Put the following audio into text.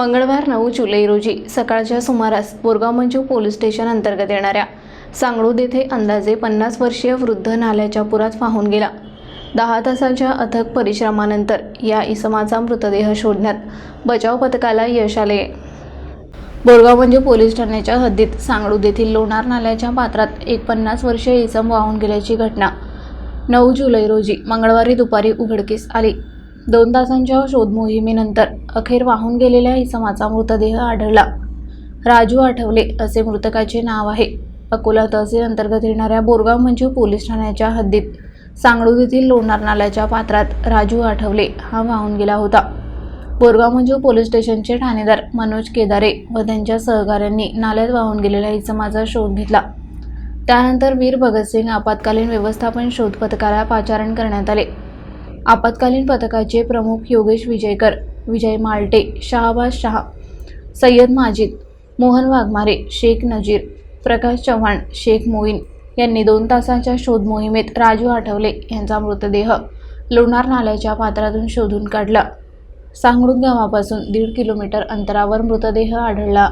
मंगळवार नऊ जुलै रोजी सकाळच्या सुमारास बोरगाव मंजू पोलीस स्टेशन अंतर्गत येणाऱ्या सांगळूद येथे अंदाजे पन्नास वर्षीय वृद्ध नाल्याच्या पुरात वाहून गेला. दहा तासाच्या अथक परिश्रमानंतर या इसमाचा मृतदेह शोधण्यात बचाव पथकाला यश आले. बोरगाव म्हणजे पोलीस ठाण्याच्या हद्दीत सांगळूद येथील लोणार नाल्याच्या पात्रात एक पन्नास वर्षीय इसम वाहून गेल्याची घटना नऊ जुलै रोजी मंगळवारी दुपारी उघडकीस आली. दोन तासांच्या शोध मोहिमेनंतर अखेर वाहून गेलेल्या इसमाचा मृतदेह आढळला. राजू आठवले असे मृतकाचे नाव आहे. अकोला तहसील अंतर्गत येणाऱ्या बोरगाव मंजू पोलीस ठाण्याच्या हद्दीत सांगळूद येथील लोणार नाल्याच्या पात्रात राजू आठवले हा वाहून गेला होता. बोरगाव म्हणजे पोलीस स्टेशनचे ठाणेदार मनोज केदारे व त्यांच्या सहकाऱ्यांनी नाल्यात वाहून गेलेल्या इसमाचा शोध घेतला. त्यानंतर वीर भगतसिंग आपत्कालीन व्यवस्थापन शोध पथकाला पाचारण करण्यात आले. आपत्कालीन पथकाचे प्रमुख योगेश विजयकर विजय माल्टे शहाबाज शाह सय्यद माजिद मोहन वाघमारे शेख नजीर प्रकाश चव्हाण शेख मोईन यांनी दोन तासाच्या शोध मोहिमेत राजू आठवले यांचा मृतदेह लोणार नाल्याच्या पात्रातून शोधून काढला. सांगळूद गावापासून दीड किलोमीटर अंतरावर मृतदेह आढळला.